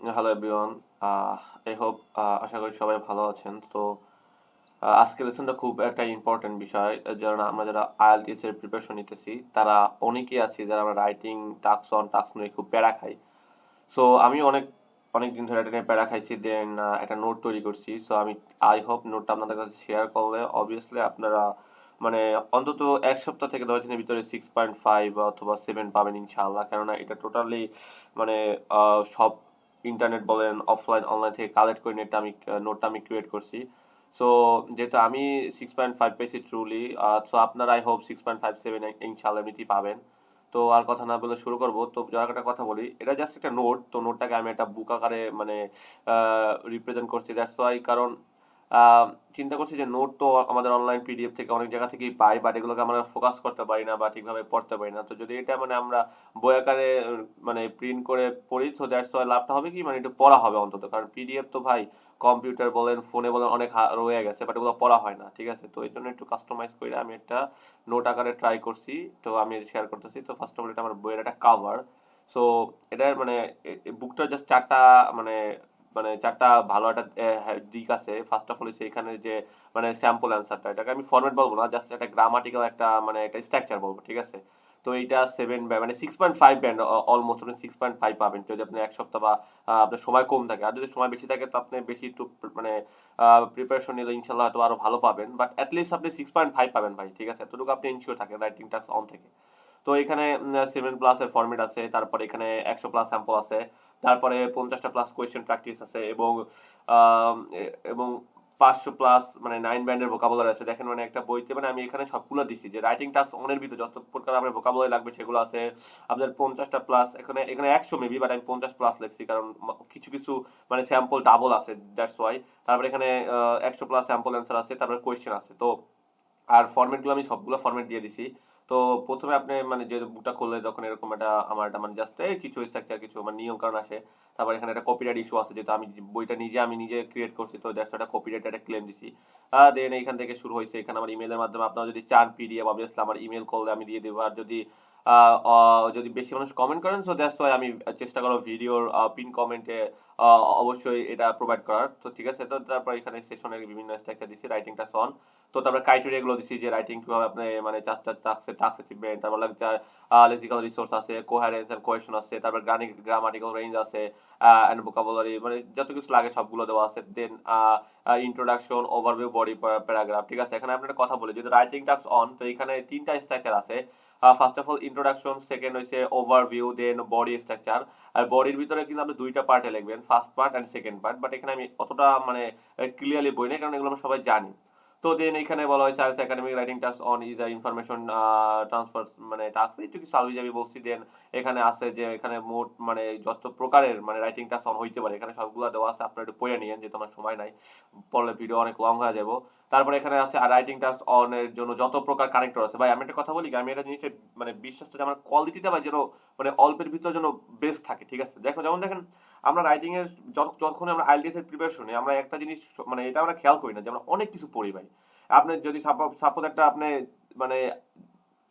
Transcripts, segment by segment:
Hello everyone. I hope আশা করি সবাই ভালো আছেন। তো আজকের লেসনটা খুব একটা ইম্পর্টেন্ট বিষয়, যারা আমরা যারা আইএলটিএস এর প্রিপারেশন নিতেছি, তারা অনেকেই আছে যারা আমরা রাইটিং টাক্স অন টাক্স নিয়ে খুব প্যারা খাই। সো আমি অনেক অনেক দিন ধরে এটা নিয়ে প্যারা খাইছি দেন একটা নোট তৈরি করছি। সো আমি আই হোপ নোটটা আপনাদের কাছে শেয়ার করলে অবভিয়াসলি আপনারা মানে অন্তত এক সপ্তাহ থেকে দশ দিনের ভিতরে সিক্স পয়েন্ট ফাইভ অথবা সেভেন পাবেন ইনশাআল্লাহ। কেননা এটা টোটালি মানে সব ইন্টারনেট বলেন অফলাইন অনলাইন থেকে কালেক্ট করে নেটটা আমি নোটটা আমি ক্রিয়েট করছি। সো যেহেতু আমি সিক্স পয়েন্ট ফাইভ পেয়েছি ট্রুলি সো আপনার I hope six point five seven ইনশাল্লাহ এমনিতেই পাবেন। তো আর কথা না বলে শুরু করব। তো যার একটা কথা বলি, এটা জাস্ট একটা নোট তো নোটটাকে আমি একটা বুক আকারে মানে রিপ্রেজেন্ট করছি। দ্যাটস ওয়াই কারণ চিন্তা করছি যে নোট তো আমাদের অনলাইন পিডিএফ থেকে অনেক জায়গা থেকেই পাই বাট এগুলোকে আমরা ফোকাস করতে পারি না বা ঠিকভাবে পড়তে পারি না। তো যদি এটা মানে আমরা বই আকারে মানে প্রিন্ট করে পড়ি, তো দ্যাটস ওয়াই লাভটা হবে কি? মানে একটু পড়া হবে অন্তত। কারণ পিডিএফ তো ভাই কম্পিউটার বলেন ফোনে বলেন অনেক রয়ে গেছে বাট এগুলো পড়া হয় না, ঠিক আছে? তো এই জন্য একটু কাস্টমাইজ করে আমি একটা নোট আকারে ট্রাই করছি, তো আমি শেয়ার করতেছি। তো ফার্স্ট অফ অল এটা আমার বইয়ের একটা কাভার সো এটার মানে বুকটার জাস্ট চারটা মানে মানে চারটা ভালো একটা হ্যাঁ, দিক আছে। ফার্স্ট অফ অল এখানে যে মানে স্যাম্পল অ্যান্সারটা এটাকে আমি ফরম্যাট বলব না জাস্ট একটা গ্রামাটিক্যাল একটা মানে একটা স্ট্রাকচার বলব ঠিক আছে? তো এইটা সেভেন মানে six point five band almost আপনি সিক্স পয়েন্ট ফাইভ পাবেন। যদি আপনি এক সপ্তাহ বা আপনার সময় কম থাকে আর যদি সময় বেশি থাকে তো আপনি বেশি একটু মানে প্রিপারেশন নিলে ইনশাল্লাহ হয়তো আরও ভালো পাবেন। বাট অ্যাটলিস্ট আপনি সিক্স পয়েন্ট ফাইভ পাবেন ভাই ঠিক আছে? এতটুকু আপনি ইনশিওর থাকেন রাইটিং টাক্স অন থেকে। তো এখানে সেভেন প্লাসের ফরম্যাট আছে তারপর এখানে একশো প্লাস স্যাম্পল আছে। তারপরে পঞ্চাশটা প্লাস কোয়েশ্চেন প্র্যাকটিস আছে এবং এবং পাঁচশো প্লাস মানে নাইন ব্যান্ডের ভোকাবুলার আছে। দেখেন মানে একটা বইতে মানে আমি এখানে সবগুলো দিছি। যে রাইটিং টাস্ক অনের ভিতরে যত প্রকার আপনার ভোকাবুলারি লাগবে সেগুলো আছে। আপনার পঞ্চাশটা প্লাস এখানে এখানে একশো মেবি বাট আমি পঞ্চাশ প্লাস লিখছি কারণ কিছু কিছু মানে স্যাম্পল ডাবল আছে দ্যাটস ওয়াই তারপরে এখানে একশো প্লাস স্যাম্পল অ্যান্সার আছে, তারপরে কোয়েশ্চেন আছে। তো আর ফরম্যাটগুলো আমি সবগুলো ফরম্যাট দিয়ে দিছি। তো প্রথমে আপনি মানে যে বুকটা খুললে যখন এরকম একটা আমার একটা মানে জাস্ট এই কিছু স্ট্রাকচার কিছু মানে নিয়ম কারণ আসে তারপর এখানে একটা কপিরাইট ইস্যু আছে, যেহেতু আমি বইটা নিজে, আমি নিজে ক্রিয়েট করছি, তো জাস্ট একটা কপিরাইট একটা ক্লেম দিছি। দেন এখান থেকে শুরু হয়েছে, এখানে আমার ইমেলের মাধ্যমে। আপনারা যদি চান পিডিএফ অবভিয়াসলি আমার ইমেল করলে আমি দিয়ে দেবো। আর যদি যদি বেশি মানুষ কমেন্ট করেন সো দ্যাটস ওয়াই আমি চেষ্টা করব ভিডিওর পিন কমেন্টে অবশ্যই এটা প্রোভাইড করার। তো ঠিক আছে, তো তারপর এখানে সেশনের বিভিন্ন স্ট্রাকচার দিছি রাইটিং টাক্স অন তো তারপর ক্রাইটেরিয়া গুলো দিছি যে রাইটিং কীভাবে আপনি মানে চার চার টাক্সে টাক্স অ্যাচিভমেন্ট তারপর লেকচার লেক্সিক্যাল রিসোর্স আছে কোহারেন্স এন্ড কোয়েশন আছে, তারপর গ্রানিক গ্রামাটিক্যাল রেঞ্জ আছে এন্ড ভোকাবুলারি মানে যত কিছু লাগে সবগুলো দেওয়া আছে। Then introduction overview body paragraph ঠিক আছে? এখানে আপনার কথা বলি যদি রাইটিং টাক্স অন তো এখানে তিনটা স্ট্রাকচার আছে। First of all introduction second হচ্ছে ওভারভিউ দেন বডি স্ট্রাকচার আর বডির ভিতরে কিন্তু আপনি দুইটা পার্টে লিখবেন first part and second part but এখানে আমি অতটা মানে ক্লিয়ারলি বই না কারণ এগুলো আমরা সবাই জানি। তো দেন এখানে বলা হয় child's academic writing task one is information transfer মানে টাস্ক কিছু সালভি আমি বলছি দেন এখানে আছে যে এখানে মোট মানে যত প্রকারের মানে রাইটিং টাস্ক অন হইতে পারে এখানে সবগুলো দেওয়া আছে আপনারা একটু পড়ে নিয়েন যেহেতু আমার সময় নাই পড়লে ভিডিও অনেক লং হয়ে যাব। তারপরে এখানে আছে আর রাইটিং টাস্ক অন এর জন্য যত প্রকার কানেক্টর আছে। ভাই আমি একটা কথা বলি কি, আমি এটা জিনিসের মানে বিশ্বাসটা যে আমার কোয়ালিটিটা বা যেন মানে অল্পের ভিতর যেন বেস্ট থাকে ঠিক আছে? দেখো যেমন দেখেন আমরা রাইটিং এর যখন আমরা আইএলটিএস এর প্রিপারেশনে আমরা একটা জিনিস মানে এটা আমরা খেয়াল করি না যে আমরা অনেক কিছু পড়ি ভাই। আপনি যদি সাপোজ একটা আপনি মানে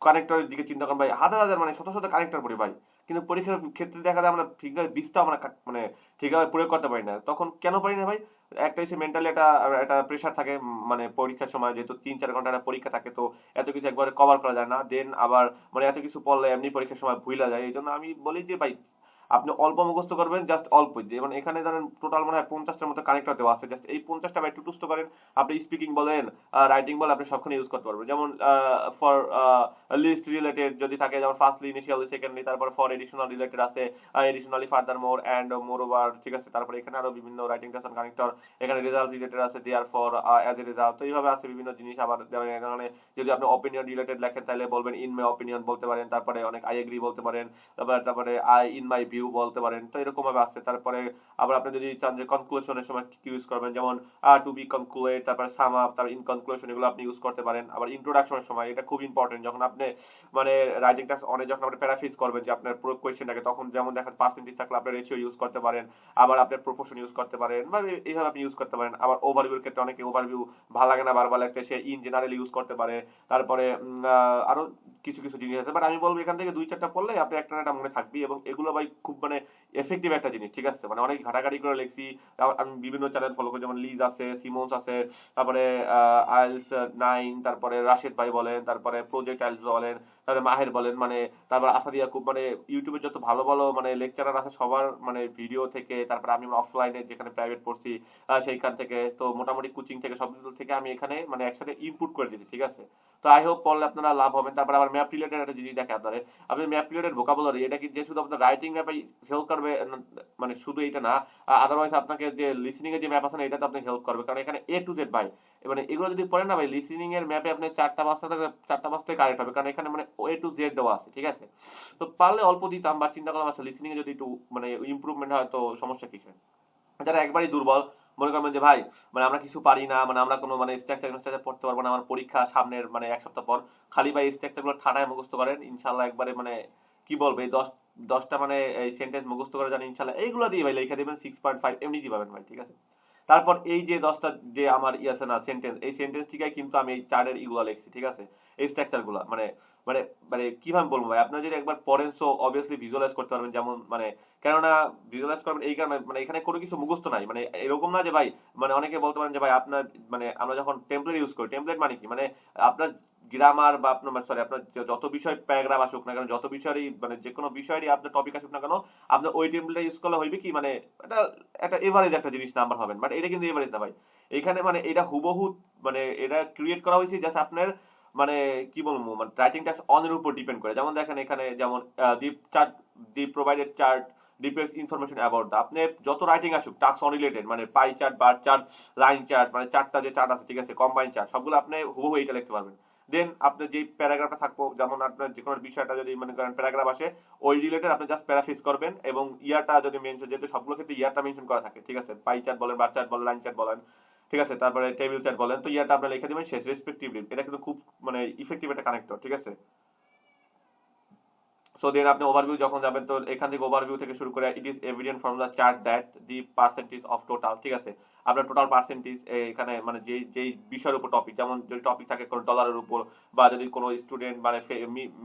কানেক্টরের দিকে চিন্তা করেন ভাই, হাজার হাজার মানে শত শত কানেক্টর পড়ি ভাই। কিন্তু পরীক্ষার ক্ষেত্রে দেখা যায় আমরা ঠিকভাবে বীজটা আমরা মানে ঠিকভাবে প্রয়োগ করতে পারি না। তখন কেন পারি না ভাই? একটা হচ্ছে মেন্টালি একটা একটা প্রেশার থাকে মানে পরীক্ষার সময় যেহেতু তিন চার ঘণ্টা একটা পরীক্ষা থাকে, তো এত কিছু একবারে কভার করা যায় না। দেন আবার মানে এত কিছু পড়লে এমনি পরীক্ষার সময় ভুলা যায়। এই জন্য আমি বলি যে ভাই আপনি অল্প মুখস্থ করবেন জাস্ট অল্প। যেমন এখানে ধরেন টোটাল মনে হয় পঞ্চাশটার মতো কানেক্টর দেওয়া আছে। জাস্ট এই পঞ্চাশটা বা একটু টুস্ত করেন, আপনি স্পিকিং বলেন রাইটিং বলেন, আপনি সবখানে ইউজ করতে পারবেন। যেমন ফর লিস্ট রিলেটেড যদি থাকে, যেমন ফার্স্টলি ইনিশিয়ালি সেকেন্ডলি তারপর ফর এডিশনাল রিলেটেড আছে additionally furthermore and moreover ঠিক আছে? তারপরে এখানে আরও বিভিন্ন রাইটিং টাসন কানেক্টর এখানে রেজাল্ট রিলেটেড আছে therefore as a result তো এইভাবে আছে বিভিন্ন জিনিস আবার এখানে যদি আপনি অপিনিয়ন রিলেটেড লেখেন, তাহলে বলবেন ইন মাই অপিনিয়ন বলতে পারেন, তারপরে অনেক আই এগ্রি বলতে পারেন তারপরে আই ইন মাই ভিউ বলতে পারেন। তো এরকম ভাবে আসছে। তারপরে আবার আপনি যদি চান যে কনক্লুশনের সময় কি ইউজ করবেন, যেমন টু বি কনক্লুয়েড তারপর সাম আপ তারপর ইন কনক্লুশন এগুলো আপনি ইউজ করতে পারেন। আবার ইন্ট্রোডাকশনের সময় এটা খুব ইম্পর্টেন্ট যখন আপনি মানে রাইটিং টাস্ক অনেক যখন আপনি প্যারাফিজ করবেন যে আপনার পুরো কোয়েশ্চেনটাকে তখন যেমন দেখেন পার্সেন্টেজ থাকলে আপনি রেশিও ইউজ করতে পারেন। আবার আপনি প্রপোর্শন ইউজ করতে পারেন। বা এইভাবে আপনি ইউজ করতে পারেন। আবার ওভারভিউর ক্ষেত্রে অনেকে ওভারভিউ ভালো লাগে না বারবার লাগতে সে ইন জেনারেল ইউজ করতে পারে। তারপরে আরও কিছু কিছু জিনিস আছে। বাট আমি বলব এখান থেকে দুই চারটা পড়লে আপনি একটা একটা মনে থাকবে এবং এগুলো ভাই খুব মানে এফেক্টিভ একটা জিনিস, ঠিক আছে? মানে অনেক ঘাটাঘাটি করে লিখছি। আমি বিভিন্ন চ্যানেল ফলো করি, যেমন লিজ আছে সিমন্স আছে, তারপরে আইলস নাইন তারপরে রাশেদ ভাই বলেন, তারপরে প্রজেক্ট আইলস বলেন, তারপরে মাহের বলেন মানে তারপর আসাদ ইয়াকুব মানে ইউটিউবে যত ভালো ভালো মানে লেকচারার আছে সবার মানে ভিডিও থেকে, তারপরে আমি অফলাইনে যেখানে প্রাইভেট পড়ছি সেইখান থেকে, তো মোটামুটি কোচিং থেকে, সব থেকে আমি এখানে মানে একসাথে ইনপুট করে দিয়েছি, ঠিক আছে? তো আই হোপ পড়লে আপনারা লাভ হবেন। তারপর আবার ম্যাপ রিলেটেড একটা জিনিস দেখে আপনারা আপনি ম্যাপ রিলেটেড ভোকাবুলারি এটা কি যে শুধু আপনার রাইটিং ম্যাপে হেল্প করবে মানে শুধু এইটা না আদারওয়াইজ আপনাকে যে লিসনিং এর যে ম্যাপ আছে না এটা তো আপনাকে হেল্প করবে। কারণ এখানে এ টু জেড বাই মানে এগুলো যদি পড়েন না ভাই লিসনিং এর ম্যাপে আপনি চারটা থাকবে চারটা বাজতে কারেক্ট হবে। কারণ এখানে মানে এ টু জেড দেওয়া আছে, ঠিক আছে? তো পারলে অল্প দিতাম বা চিন্তা করলাম আচ্ছা লিসনিং এ যদি একটু মানে ইমপ্রুভমেন্ট হয়, তো সমস্যা কিছু। যারা একবারই দুর্বল, মনে করবেন যে, ভাই মানে আমরা কিছু পারি না মানে আমরা কোনো মানে স্ট্রাকচার স্ট্রাকচার পড়তে পারব না, আমার পরীক্ষা সামনের মানে এক সপ্তাহ পর, খালি ভাই স্ট্রাকচারগুলো ঠাটায় মুখস্থ করেন ইনশাল্লাহ একবারে মানে কি বলবে, এই দশ দশটা মানে এই সেন্টেন্স মুখস্থ করে জানি ইনশাল্লাহ এইগুলো দিয়ে ভাই লিখে দেবেন সিক্স পয়েন্ট ফাইভ এমনি দিয়ে পাবেন ভাই, ঠিক আছে? তারপর এই যে দশটা যে আমার ই আছে না সেন্টেন্স এই সেন্টেন্স থেকে কিন্তু আমি এই চার্টের ইগুলো লিখছি, ঠিক আছে? এই স্ট্রাকচারগুলা মানে মানে মানে কীভাবে বলব ভাই? আপনারা যদি একবার পড়েন সো অবভিয়াসলি ভিজুয়ালাইজ করতে পারবেন, যেমন মানে কেননা ভিজুয়ালাইজ করবেন এই কারণে মানে এখানে কোনো কিছু মুখস্থ নাই। মানে এরকম না যে ভাই মানে অনেকে বলতে পারেন যে ভাই, আপনার মানে আমরা যখন টেমপ্লেট ইউজ করি টেমপ্লেট মানে কি? মানে আপনার গ্রামার বা আপনার সরি আপনার যত বিষয় প্যারাগ্রাফ আসুক না কেন, যত বিষয়েরই মানে যে কোনো বিষয়েরই আপনার টপিক আসুক না কেন, আপনার ওই টেমপ্লেট ইউজ করলে হইবে কি মানে এটা, একটা এভারেজ একটা জিনিস নাম্বার হবেন বাট এটা কিন্তু এভারেজ না ভাই। এখানে মানে এটা হুবহু মানে এটা ক্রিয়েট করা হয়েছে জাস্ট আপনার মানে কি বলব মানে রাইটিং টাস্ক অন এর উপর ডিপেন্ড করে। যেমন দেখেন এখানে যেমন the chart the provided chart depicts information about আপনি যত রাইটিং আসুক টাস্ক অন রিলেটেড মানে pie chart bar chart line chart মানে চারটা যে চার্ট আছে, ঠিক আছে কম্বাইন চার্ট সবগুলো আপনি হুবহু এইটা লিখতে পারবেন। দেন আপনি যে প্যারাগ্রাফটা থাকব, যেমন আপনার যে কোনো বিষয়টা যদি মনে করেন প্যারাগ্রাফ আসে, ওই রিলেটেড আপনি জাস্ট প্যারাফিস করবেন এবং ইয়ারটা যদি মেনশন যেহেতু সবগুলো ক্ষেত্রে ইয়ারটা মেনশন করা থাকে, ঠিক আছে? পাই চার্ট বলেন বার চার্ট বলেন লাইন চার্ট বলেন, ঠিক আছে? তারপরে টেবিল চার্ট বলেন, তো ইয়ারটা আপনি লিখে দিবেন, শেষ রেসপেক্টিভলি এটা কিন্তু খুব মানে ইফেক্টিভ একটা কানেক্টর ঠিক আছে? সো দেন আপনি ওভারভিউ যখন যাবেন, তো এখান থেকে ওভারভিউ থেকে শুরু করে it is evident from the chart that the percentage of total ঠিক আছে? আপনার টোটাল পার্সেন্টেজ এখানে মানে যেই যেই বিষয়ের উপর টপিক যেমন যদি টপিক থাকে কোনো ডলারের উপর, বা যদি কোনো স্টুডেন্ট মানে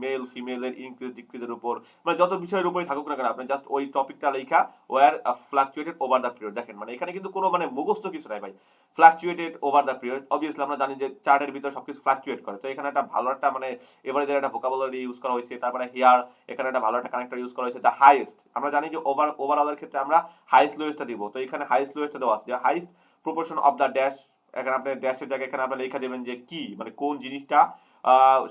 মেল ফিমেলের ইনক্রিজ ডিক্রিজের উপর মানে যত বিষয়ের উপরে থাকুক না কেন, আপনি জাস্ট ওই টপিকটা লেখা were fluctuated over the period দেখেন মানে এখানে কিন্তু কোনো মানে মুখস্থ কিছু নাই ভাই। Fluctuated over the period obviously আমরা জানি যে চার্টের ভিতরে সবকিছু ফ্লাকচুয়েট করে, তো এখানে একটা ভালো একটা মানে এভারেজের একটা ভোকাবুলারি ইউজ করা হয়েছে, তারপরে হিয়ার এখানে একটা ভালো একটা কানেক্টর ইউজ করা হয়েছে দ্য হাইয়েস্ট আমরা জানি যে ওভার ওভারঅলের ক্ষেত্রে আমরা হাইয়েস্ট লোয়েস্টটা দিব, তো এখানে হাইয়েস্ট লোয়েস্টটা দেওয়া আছে, যে highest proportion of the dash এখানে আপনি ড্যাশের জায়গায় এখানে আপনি লেখা দেবেন যে কি মানে কোন জিনিসটা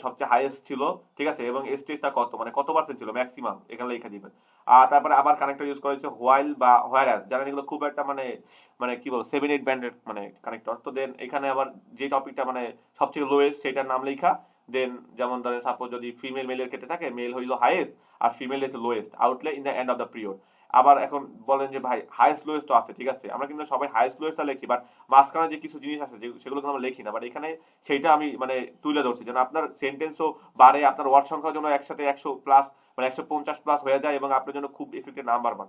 সবচেয়ে হাইয়েস্ট ছিল, ঠিক আছে? এবং স্টেজটা কত মানে কত পার্সেন্ট ছিল ম্যাক্সিমাম এখানে লেখা দিবেন। আর তারপরে আবার কানেক্টর ইউজ করা হয়েছে হোয়াইল বা হোয়ার অ্যাজ জানেন এগুলো খুব একটা মানে মানে কি বল সেভেন এইট ব্যান্ডের মানে কানেক্টর তো দেন এখানে আবার যে টপিকটা মানে সবচেয়ে লোয়েস্ট সেটার নাম লেখা দেন যেমন ধরেন সাপোজ যদি ফিমেল মেলের ক্ষেত্রে থাকে মেল হইল হাইয়েস্ট আর ফিমেল হচ্ছে lowest outlay in the end of the period আবার এখন বলেন যে, ভাই হাইয়েস্ট লোয়েস্ট আছে, ঠিক আছে? আমরা কিন্তু সবাই হাইয়েস্ট লোয়েস্টটা লিখি বাট মাঝখানে যে কিছু জিনিস আছে সেগুলো কিন্তু আমরা লিখি না বাট এখানে সেইটা আমি মানে তুলে ধরছি, যেন আপনার সেন্টেন্সও বাড়ে, আপনার ওয়ার্ড সংখ্যাও যেন একসাথে একশো প্লাস মানে একশো পঞ্চাশ প্লাস হয়ে যায় এবং আপনার জন্য খুব এফেক্টিভ নাম্বার পান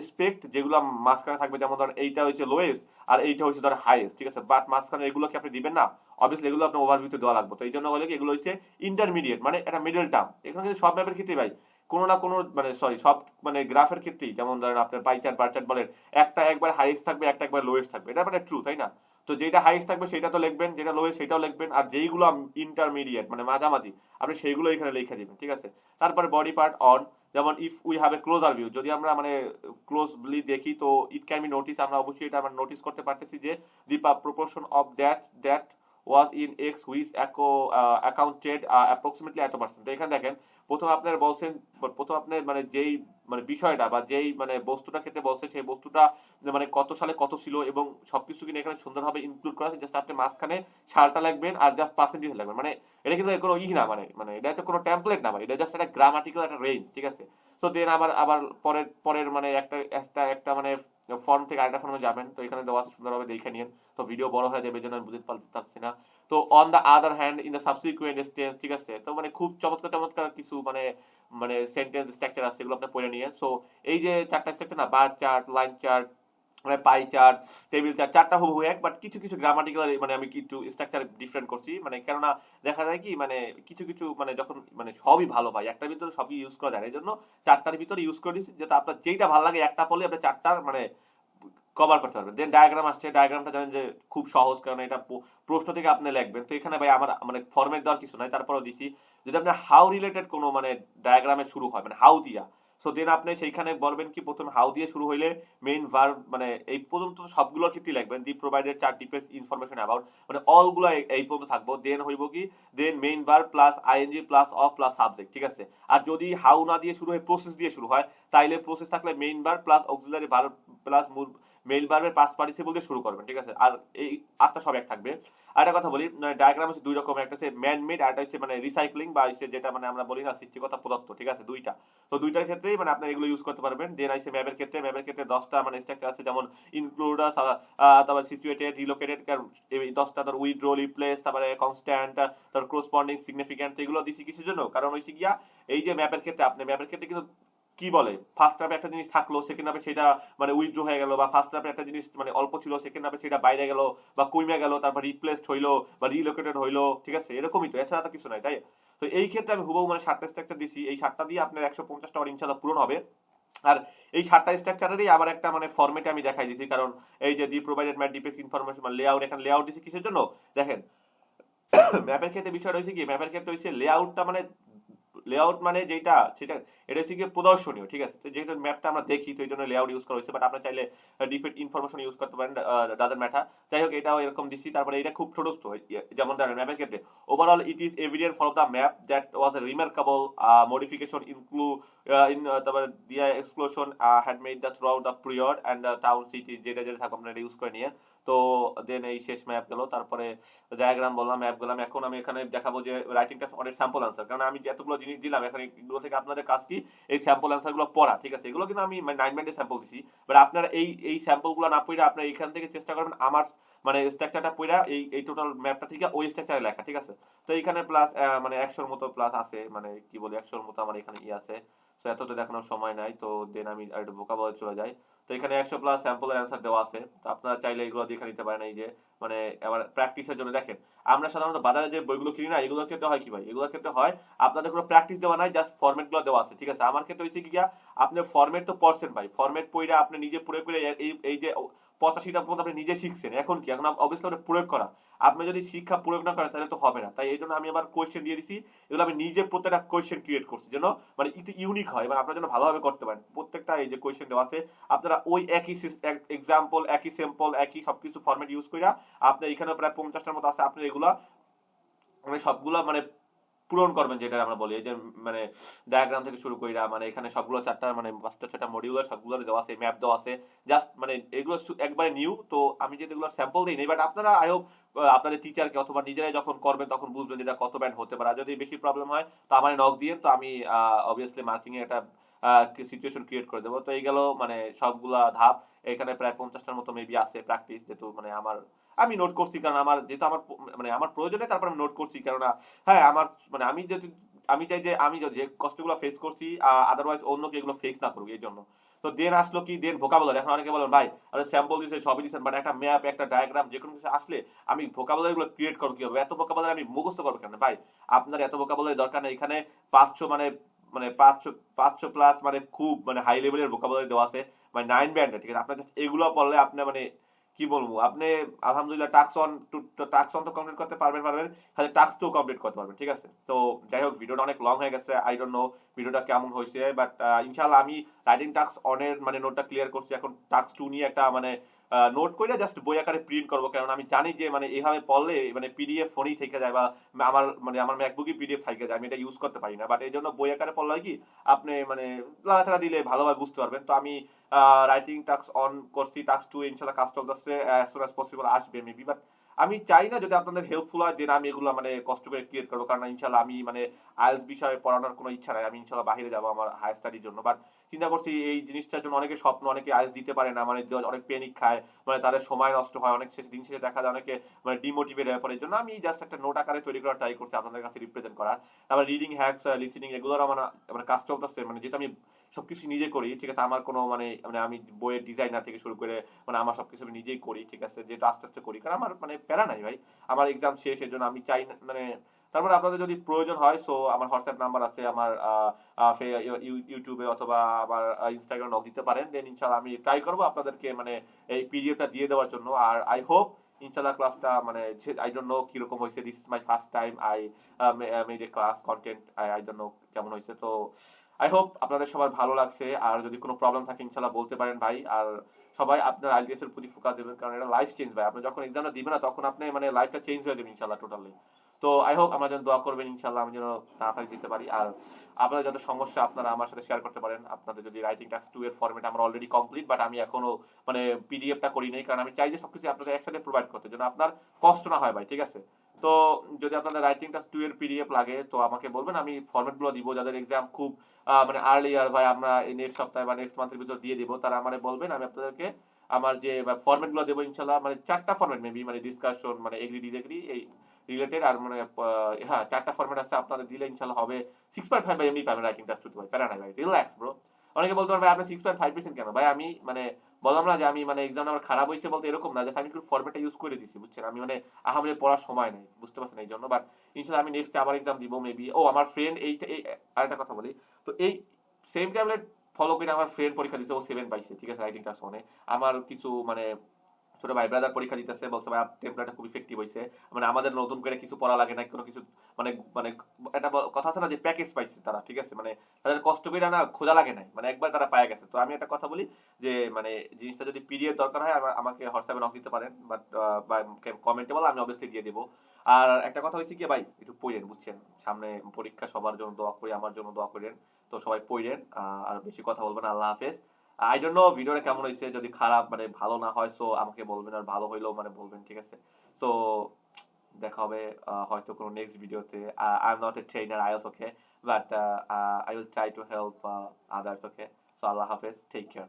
এক্সপেক্ট যেগুলো মাঝখানে থাকবে, যেমন ধর, এইটা হচ্ছে লোয়েস্ট আর এইটা হচ্ছে ধর হাইয়েস্ট ঠিক আছে? বাট মাঝখানে এগুলো কি আপনি দিবেন না? অবভিয়াসলি এগুলো আপনার ওভারভিউতে দেওয়া লাগবে। তো এই জন্য বলে কি, এগুলো হচ্ছে ইন্টারমিডিয়েট মানে একটা মিডল টার্ম এখানে কিন্তু সব ম্যাপের ক্ষেত্রে ভাই কোনো না কোনো মানে সরি সব মানে গ্রাফের ক্ষেত্রেই, যেমন ধরেন আপনার পাই চার্ট বার চার্ট বলেন, একটা একবার হাইয়েস্ট থাকবে, একটা একবার লোয়েস্ট থাকবে, এটা মানে ট্রু তাই না? তো যেটা হাইয়েস্ট থাকবে, সেটা তো লিখবেন, যেটা লোয়েস্ট সেটাও লিখবেন, আর যেইগুলো ইন্টারমিডিয়েট মানে মাঝামাঝি, আপনি সেইগুলো এখানে লিখে দিবেন, ঠিক আছে? তারপরে বডি পার্ট অন যেমন if we have a closer view যদি আমরা মানে ক্লোজলি দেখি, তো ইট ক্যান বি নোটিস আমরা অবশ্যই এটা আমরা নোটিস করতে পারতেছি যে the proportion of that that was in X which accounted approximately এত পার্সেন্ট এখানে দেখেন, প্রথম আপনার বলছেন, প্রথম আপনার মানে যেই মানে বিষয়টা বা যেই মানে বস্তুটা ক্ষেত্রে বলছে, সেই বস্তুটা মানে কত সালে কত ছিল এবং সবকিছু কিন্তু এখানে সুন্দরভাবে ইনক্লুড করা আছে। জাস্ট আপনি মাঝখানে সালটা লাগবেন আর জাস্ট পার্সেন্টেজ লাগবেন মানে এটা কিন্তু কোনো ই না মানে মানে এটা হচ্ছে কোনো টেমপ্লেট না মানে এটা জাস্ট একটা গ্রামাটিক্যাল একটা রেঞ্জ ঠিক আছে? সো দেন আবার আবার পরের পরের মানে একটা একটা একটা মানে ফর্ম থেকে আরেকটা ফর্মে যাবেন। তো এখানে দেওয়া সুন্দরভাবে দেখে নিন। তো ভিডিও বড় হয়ে যাবে যেন আমি বুঝতে পার- পারছি না। তো on the other hand in the subsequent stance ঠিক আছে? তো মানে খুব চমৎকার চমৎকার কিছু মানে মানে সেন্টেন্স স্ট্রাকচার আছে, এগুলো আপনি পড়ে নিয়ে। সো এই যে চারটা স্ট্রাকচার না বার চার্ট লাইন চার্ট মানে পাই চার্ট টেবিল চার্ট চারটা হুবহু এক বাট কিছু কিছু গ্রামাটিক্যাল মানে আমি একটু স্ট্রাকচার ডিফারেন্ট করছি মানে কেননা দেখা যায় কি মানে কিছু কিছু মানে যখন মানে সবই ভালো পাই, একটার ভিতরে সবই ইউজ করা যায় এই জন্য চারটার ভিতরে ইউজ করে দিচ্ছি যাতে আপনার যেইটা ভালো লাগে একটা পড়লে আপনি চারটার মানে কভার করতে পারবেন। দেন ডায়াগ্রাম আসছে ডায়াগ্রামটা জানেন যে খুব সহজ, কারণ এটা প্রশ্ন থেকে আপনি লিখবেন। তো এখানে ভাই আমার মানে ফরম্যাট দেওয়ার কিছু নাই, তারপরেও দিছি। যদি আপনি হাউ রিলেটেড কোনো মানে ডায়াগ্রামে শুরু হয় মানে হাউ দিয়া সো দেন আপনি সেইখানে বলবেন কি, প্রথমে হাউ দিয়ে শুরু হইলে মেইন ভার্ব মানে এই পর্যন্ত সবগুলোর ক্ষেত্রেই লাগবেন the provided chart depends information about মানে অলগুলো এই পর্যন্ত থাকব। দেন হইব কি then main verb plus ING plus of plus subject ঠিক আছে? আর যদি হাউ না দিয়ে শুরু হয় প্রসেস দিয়ে শুরু হয়, তাইলে প্রসেস থাকলে main verb plus auxiliary verb plus main ভার্বের পাস্ট পার্টিসিপল দিয়ে শুরু করবেন, ঠিক আছে? আর এই আটটা সব এক থাকবে। আর একটা কথা বলি ডায়াগ্রাম হচ্ছে দুই রকম একটা হচ্ছে ম্যান মেড আর একটা হচ্ছে মানে রিসাইক্লিং বা হচ্ছে যেটা মানে আমরা বলি না সৃষ্টিকতা প্রদত্ত, ঠিক আছে? দুইটা। তো দুইটার ক্ষেত্রেই মানে আপনার এগুলো ইউজ করতে পারবেন। দেন আইসে ম্যাপের ক্ষেত্রে ম্যাপের ক্ষেত্রে দশটা মানে স্ট্রাকচার আছে, যেমন ইনক্লুডাস তারপর সিচুয়েটেড রিলোকেটেড দশটা, তার উইথড্র রিপ্লেস তারপরে কনস্ট্যান্ট তার করসপন্ডিং সিগনিফিক্যান্ট এগুলো দিছি কিসের জন্য? কারণ হইছে গিয়া, এই যে ম্যাপের ক্ষেত্রে, আপনি ম্যাপের ক্ষেত্রে কিন্তু কি বলে? ফার্স্ট হাফে একটা জিনিস থাকল সেকেন্ড হাফে সেটা মানে উইথড্র হয়ে গেল বা ফার্স্ট হাফে একটা জিনিস মানে অল্প ছিল সেকেন্ড হাফে সেটা বাইরে গেল বা কমে গেল, তারপর রিপ্লেসড হইল বা রিলোকেটেড হইল, ঠিক আছে? এরকমই তো, এছাড়া তো কিছু নাই, তাই? তো এই ক্ষেত্রে আমি হুবহু মানে সাতটা স্ট্রাকচার দিছি। এই সাতটা দিয়ে আপনার একশো পঞ্চাশটা আমার ইনশাল্লাহ পূরণ হবে। আর এই সাতটা স্ট্রাকচারেরই আবার একটা মানে ফরম্যাটে আমি দেখাই দিছি, কারণ এই যে the provided map depicts information মানে লেআউট এখানে লেআউট দিছি কিসের জন্য? দেখেন ম্যাপের ক্ষেত্রে বিষয় রয়েছে কি? ম্যাপের ক্ষেত্রে হচ্ছে লেআউটটা মানে লেআউট মানে যেটা সেটা, এটা হচ্ছে প্রদর্শনীয়, ঠিক আছে? যেহেতু ম্যাপটা আমরা দেখি, তো এই জন্য লেআউট ইউজ করা হয়েছে বাট আপনার চাইলে ডিফেক্ট ইনফরমেশন ইউজ করতে পারেন দাদার ম্যাটার যাই হোক, এটাও এরকম দিচ্ছি তারপরে এটা খুব ছোট যেমন ধরেন ম্যাপের ক্ষেত্রে। Overall it is evident for the map that was a remarkable modification include in তারপরে দিয়া exclusion had made the throughout the period and town city যেটা যেটা থাকবে আপনারা ইউজ করে নিয়ে। তো দেন এই শেষ ম্যাপ গেল। তারপরে ডায়াগ্রাম বললাম ম্যাপ গেলাম। এখন আমি এখানে দেখাবো যে রাইটিংটা অনেক স্যাম্পল আনসার কারণ আমি এতগুলো জিনিস দিলাম, এখন এগুলো থেকে আপনাদের কাজ কি? এই স্যাম্পল আনসারগুলো পড়া, ঠিক আছে? এগুলো কিন্তু আমি নাইন ব্যান্ডের স্যাম্পল দিছি। বাট আপনারা এই এই স্যাম্পলগুলো না পড়ে আপনারা এখান থেকে চেষ্টা করবেন আমার মানে স্ট্রাকচারটা পড়া এই এই টোটাল ম্যাপটা থেকে ওই স্ট্রাকচারে লেখা, ঠিক আছে? তো এইখানে প্লাস মানে একশোর মতো প্লাস আছে মানে কি বলি? একশোর মতো আমার এখানে ই আছে। তো এত তো দেখানোর সময় নাই, তো দেন আমি আর বোকা বলে চলে যাই। তো এখানে একশো প্লাস স্যাম্পলের অ্যান্সার দেওয়া আছে। তো আপনারা চাইলে এগুলো দেখে নিতে পারেন, এই যে মানে আবার প্র্যাকটিসের জন্য দেখেন। আমরা সাধারণত বাজারে যে বইগুলো কিনি না, এগুলোর ক্ষেত্রে হয় কি ভাই? এগুলোর ক্ষেত্রে হয়, আপনাদের কোনো প্র্যাকটিস দেওয়া নাই জাস্ট ফর্মেটগুলো গুলো দেওয়া আছে, ঠিক আছে? আমার ক্ষেত্রে হয়েছে কি গিয়া আপনার ফর্মেট তো পড়ছেন ভাই। ফর্মেট পড়ে আপনি নিজে পড়ে করে এই যে পঁচাশিটা পর্যন্ত আপনি নিজে শিখছেন। এখন কি? এখন অবশ্যই আপনি প্রয়োগ করা। আপনি যদি শিক্ষা প্রয়োগ না করেন, তাহলে তো হবে না। তাই এই জন্য আমি আমার কোয়েশ্চেন দিয়ে দিছি, এগুলো আমি নিজে প্রত্যেকটা কোয়েশ্চেন ক্রিয়েট করছি, যেন মানে একটু ইউনিক হয় মানে আপনার জন্য ভালোভাবে করতে পারেন। প্রত্যেকটা এই যে কোয়েশ্চেন দেওয়া আছে, আপনারা ওই একই এক্সাম্পল একই স্যাম্পল একই সবকিছু ফরম্যাট ইউজ কইরা, আপনি এখানে প্রায় পঞ্চাশটার মতো আছে আপনি এগুলা মানে সবগুলা মানে পূরণ করবেন যেটা আমরা বলি। এই যে মানে ডায়াগ্রাম থেকে শুরু কইরা মানে এখানে সবগুলো চারটা মানে পাঁচটা ছটা মডিউল সবগুলো দেওয়া আছে ম্যাপ দেওয়া আছে। জাস্ট মানে এগুলো একবারে নিউ তো আমি যদি এগুলো স্যাম্পল দিই নি বাট আপনারা আই হোপ আপনাদের টিচারকে অথবা নিজেরাই যখন করবেন, তখন বুঝবেন যেটা কত ব্যান্ড হতে পারে। আর যদি বেশি প্রবলেম হয়, তো আমার নক দিয়ে, তো আমি অবভিয়াসলি মার্কিং এ একটা সিচুয়েশন ক্রিয়েট করে দেবো। তো এই গেল মানে সবগুলা ধাপ। এখানে প্রায় পঞ্চাশটার মতো মেবি আছে প্র্যাকটিস যেহেতু মানে আমার, আমি নোট করছি কারণ আমার যেহেতু আমার মানে আমার প্রয়োজনে তারপর আমি নোট করছি কেননা হ্যাঁ আমার মানে আমি যদি আমি চাই যে আমি যে কষ্টগুলো ফেস করছি আদারওয়াইজ অন্য কেউ এগুলো ফেস না করুক এই জন্য তো দেন আসলো কি দেন ভোকাবুলারি এখন অনেকে বলেন, ভাই, আরে স্যাম্পল দিয়েছে সবই দিয়েছেন মানে একটা ম্যাপ একটা ডায়াগ্রাম যে কোনো কিছু আসলে আমি ভোকাবুলারি গুলো ক্রিয়েট করব কি হবে এত ভোকাবুলারি আমি মুখস্থ করব কেন? ভাই, আপনার এত ভোকাবুলারি দরকার নেই। এখানে পাঁচশো মানে মানে পাঁচশো পাঁচশো প্লাস মানে খুব মানে হাই লেভেলের ভোকাবুলারি দেওয়া আছে। মানে নাইন ব্যান্ডে ঠিক আছে? আপনার এগুলো পড়লে আপনি মানে কি বলব? আপনি, আলহামদুলিল্লাহ tasks one two tasks one তো কমপ্লিট করতে পারবেন পারবেন, খালি টাক্স টু কমপ্লিট করতে পারবেন, ঠিক আছে? তো যাই হোক ভিডিওটা অনেক লং হয়ে গেছে আই ডোন্ট নো ভিডিওটা কেমন হয়েছে বাট ইনশাল্লাহ আমি রাইটিং টাক্স অনের মানে নোটটা ক্লিয়ার করছি। এখন টাক্স টু নিয়ে একটা মানে নোট করে জাস্ট বই আকারে প্রিন্ট করব কারণ আমি জানি যে মানে এভাবে পড়লে মানে পিডিএফ ফোনেই থেকে যায় বা আমার মানে আমার ম্যাকবুকই পিডিএফ থেকে যায়, আমি এটা ইউজ করতে পারি না। বাট এই জন্য বই আকারে পড়লে কি, আপনি মানে লাড়াছাড়া দিলে ভালোভাবে বুঝতে পারবেন। তো আমি রাইটিং টাস্ক অন করছি টাস্ক টু ইনশাল্লাহ কাজ চলতেছে অ্যাজ সুন অ্যাজ পসিবল আসবে মেবি বাট আমি চাই না যদি আপনাদের হেল্পফুল হয় দেন আমি এগুলো মানে কষ্ট করে ক্রিয়েট করব। কারণ ইনশাল্লাহ আমি মানে আইএলস বিষয়ে পড়ানোর কোনো ইচ্ছা নাই। আমি ইনশাল্লাহ বাইরে যাব আমার হায়ার স্টাডির জন্য। বাট চিন্তা করছি এই জিনিসটার জন্য অনেকে স্বপ্ন, অনেকে আইএলস দিতে পারে না। মানে অনেক পেনিক খায়। মানে তাদের সময় নষ্ট হয়। অনেক শেষে, দিন শেষে দেখা যায় অনেকে মানে ডিমোটিভেট হয়ে পড়ে। জন্য আমি জাস্ট একটা নোট আকারে তৈরি করার ট্রাই করছি আপনাদের কাছে রিপ্রেজেন্ট করার। তারপর রিডিং হ্যাক্স লিসিনিং এগুলোর আমার মানে কাজ চলতেছে। মানে যেটা আমি সবকিছু নিজে করি, ঠিক আছে? আমার কোনো মানে মানে আমি বইয়ের ডিজাইনার থেকে শুরু করে মানে আমার সবকিছু আমি নিজেই করি, ঠিক আছে? যেটা আস্তে আস্তে করি, কারণ আমার মানে প্যারা নাই ভাই। আমার এক্সাম শেষ এর জন্য আমি চাই মানে তারপরে আপনাদের যদি প্রয়োজন হয় সো আমার হোয়াটসঅ্যাপ নাম্বার আছে, আমার ইউটিউবে অথবা আমার ইনস্টাগ্রামে নক দিতে পারেন দেন ইনশাল্লাহ আমি ট্রাই করব আপনাদেরকে মানে এই পিডিএফটা দিয়ে দেওয়ার জন্য। আর আই হোপ ইনশাল্লাহ ক্লাসটা মানে আই ডোন্ট নো কীরকম হয়েছে this is my first time I made a class content I don't know কেমন হয়েছে, তো আই হোপ আপনাদের সবার ভালো লাগছে। আর যদি কোনো প্রবলেম থাকে ইনশাল্লাহ বলতে পারেন ভাই। আর সবাই আপনার আইডিএস এর প্রতি ফোকাস দেবেন, কারণ এটা লাইফ চেঞ্জ ভাই। আপনি যখন এক্সামটা দিবেন না, তখন আপনি মানে লাইফটা চেঞ্জ হয়ে যাবে ইনশাল্লাহ টোটালি তো আই হোপ আমার জন্য দোয়া করবেন ইনশাল্লাহ আমি যেন তাড়াতাড়ি দিতে পারি। আর আপনাদের যত সমস্যা, আপনারা আমার সাথে শেয়ার করতে পারেন। আপনাদের যদি রাইটিং টাস্ক টু এর ফরম্যাট আমার অলরেডি কমপ্লিট বাট আমি এখনও মানে পিডিএফটা করি নাই কারণ আমি চাই যে সবকিছু আপনাদের একসাথে প্রোভাইড করতে, যেন আপনার কষ্ট না হয় ভাই, ঠিক আছে? তো যদি আপনাদের রাইটিং টাস্ক টু এর পিডিএফ লাগে, তো আমাকে বলবেন, আমি ফরম্যাটগুলো দিব, যাদের এক্সাম খুব মানে আর্লি ইয়ার ভাই আমরা নেক্সট সপ্তাহে বা নেক্সট মান্থের ভিতর দিয়ে দিব, তারা আমারে বলবেন, আমি আপনাদেরকে আমার যে ফরম্যাটগুলো দেবো ইনশাল্লাহ মানে চারটা ফরম্যাট মেবি মানে ডিসকাশন মানে এগ্রি ডিসএগ্রি এই রিলেটেড আর মানে হ্যাঁ চারটা ফরম্যাট আছে আপনাদের দিলে ইনশাল্লাহ হবে সিক্স পয়েন্ট ফাইভ এমনি পাবেন রাইটিং টাস্ক টু ভাই প্যারা নাই ভাই রিল্যাক্স ব্রো অনেকে বলতে পারবে আপনি সিক্স পয়েন্ট ফাইভ পার্সেন্ট কেন? ভাই, আমি মানে বললাম না যে আমি মানে এক্সাম আমার খারাপ হয়েছে বলতে এরকম না যে আমি একটু ফর্মেটটা ইউজ করে দিছি বুঝছেন? আমি মানে আহামরে পড়ার সময় নেই, বুঝতে পারছেন এই জন্য? বাট ইনশাল্লাহ আমি নেক্সট আবার এক্সাম দিব মেবি ও, আমার ফ্রেন্ড এই আরেকটা কথা বলি। তো এই সেম ট্যাবলেট ফলো করে আমার ফ্রেন্ড পরীক্ষা দিচ্ছে ও সেভেন পাইছে, ঠিক আছে? রাইটিং ক্লাস মানে আমার কিছু মানে ছোট ভাই ব্রাদার পরীক্ষা দিতেছে, বলছে, ভাই টেম্পলেটটা খুব ইফেক্টিভ হয়েছে মানে আমাদের নতুন করে কিছু পড়া লাগে না কোনো কিছু মানে মানে একটা কথা আছে না যে প্যাকেজ পাইছে তারা, ঠিক আছে? মানে তাদের কষ্ট করে না খোঁজা লাগে নাই মানে একবার তারা পায়ে গেছে। তো আমি একটা কথা বলি যে মানে জিনিসটা যদি পিডিএফ দরকার হয়, আমা- আমাকে হোয়াটসঅ্যাপে নক দিতে পারেন বাট কমেন্টে বলো, আমি অবশ্যই দিয়ে দেবো। আর একটা কথা হয়েছে কি, ভাই, একটু পড়েন বুঝছেন? সামনে পরীক্ষা সবার জন্য দোয়া করি, আমার জন্য দোয়া করেন, তো সবাই পড়েন আর বেশি কথা বলবেন আল্লাহ হাফেজ। আই ডোন্ট নো ভিডিওটা কেমন হয়েছে, যদি খারাপ মানে ভালো না হয় সো আমাকে বলবেন, আর ভালো হইলেও মানে বলবেন, ঠিক আছে? সো দেখা হবে হয়তো কোনো নেক্সট ভিডিওতে I am not a trainer IELTS okay but I will try to help others okay so আল্লাহ হাফেজ টেক কেয়ার